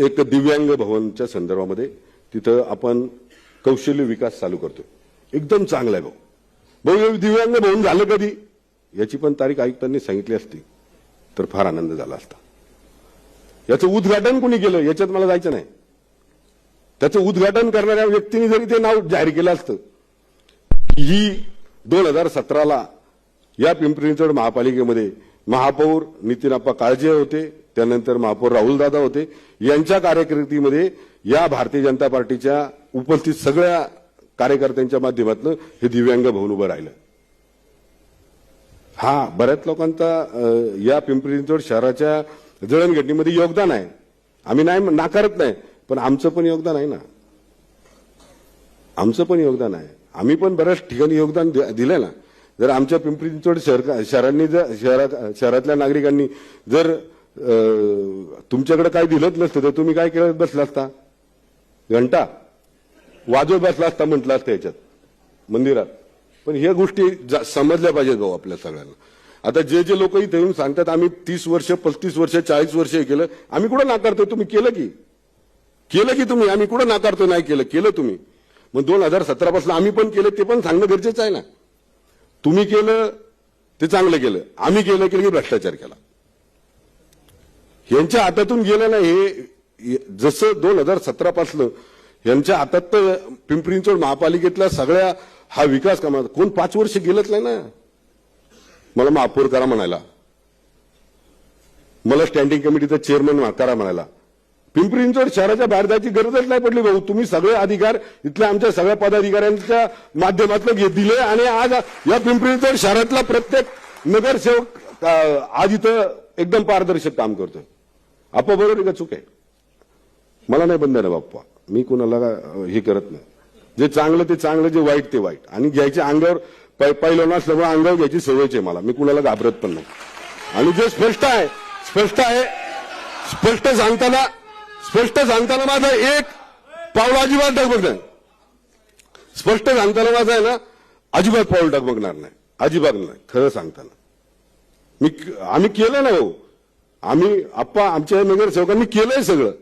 एक दिव्यांग भवनच्या संदर्भामध्ये तिथं आपण कौशल्य विकास चालू करतोय. एकदम चांगला आहे भाऊ. भाऊ दिव्यांग भवन झालं कधी? याची पण तारीख आयुक्तांनी सांगितली असती. तर फार आनंद झाला असता. याचं उद्घाटन कोणी केलं? याच्यात मला जायचं नाही. त्याचं उद्घाटन करणाऱ्या व्यक्तीने जरी ते नाव जाहीर केलं असतं ही दोन हजार सतराला या पिंपरी चिंचवड महापालिकेमध्ये महापौर नितीनप्पा काळजे होते. त्यानंतर महापौर राहुल दादा होते. यांच्या कार्यकिर्दीमध्ये या भारतीय जनता पार्टीच्या उपस्थित सगळ्या कार्यकर्त्यांच्या माध्यमातून हे दिव्यांग भवन उभं राहिलं. हा बऱ्याच लोकांचा या पिंपरी चिंचवड शहराच्या जळणघटनेमध्ये योगदान आहे. आम्ही नाही नाकारत नाही पण आमचं पण योगदान आहे ना. आमचं पण योगदान आहे. आम्ही पण बऱ्याच ठिकाणी योगदान दिलं दिलंय ना. जर आमच्या पिंपरी चिंचवड शहर शहरांनी जर शहरात शहरातल्या नागरिकांनी जर तुमच्याकडे काय दिलंच नसतं तर तुम्ही काय केलं बसला असता? घंटा? वाजवत बसला असता म्हटलं असतं याच्यात मंदिरात. पण ह्या गोष्टी जा- समजल्या पाहिजेत भाऊ आपल्या सगळ्यांना. आता जे जे लोक इथे येऊन सांगतात आम्ही तीस वर्ष पस्तीस वर्ष चाळीस वर्ष हे केलं आम्ही कुठं नाकारतोय? तुम्ही केलं की? केलं की तुम्ही? आम्ही कुठं नाकारतो नाही केलं. केलं तुम्ही. मग दोन हजार सतरापासून आम्ही पण केलं ते पण सांगणं गरजेचं आहे ना. तुम्ही केलं ते चांगलं केलं. आम्ही केलं की भ्रष्टाचार केला. यांच्या हातातून गेलं ना हे जसं दोन हजार सतरा पासलं यांच्या हातात तर पिंपरी चिंचवड महापालिकेतला सगळ्या हा विकास कामात कोण पाच वर्ष गेलंच नाही ना? मला महापौर करा म्हणायला. मला स्टँडिंग कमिटीचा चेअरमन करा म्हणायला. पिंपरी चिंचवड शहराच्या बाहेर जायची गरजच नाही पडली भाऊ. तुम्ही सगळे अधिकार इथल्या आमच्या सगळ्या पदाधिकाऱ्यांच्या माध्यमातून घेत दिले आणि आज या पिंपरी चिंचवड शहरातला प्रत्येक नगरसेवक आज इथं एकदम पारदर्शक काम करतोय. आपा बरोबर आहे का चूक आहे? मला नाही बंधन बाप्पा. मी कुणाला हे करत नाही. जे चांगलं ते चांगलं जे वाईट ते वाईट. आणि घ्यायच्या अंगावर पै- पहिलं असल्यामुळे अंगावर घ्यायची सवयच आहे मला. मी कुणाला घाबरत पण नाही. आणि जे स्पष्ट आहे स्पष्ट आहे स्पष्ट सांगताना स्पष्ट सांगताना माझा एक पाऊल अजिबात डगमग नाही. स्पष्ट सांगताना माझा आहे ना अजिबात पाऊल डगमगणार नाही. अजिबात नाही. खरं सांगताना. मी आम्ही केलं ना हो. आम्ही आप्पा आमच्या नगरसेवकांनी केलंय सगळं.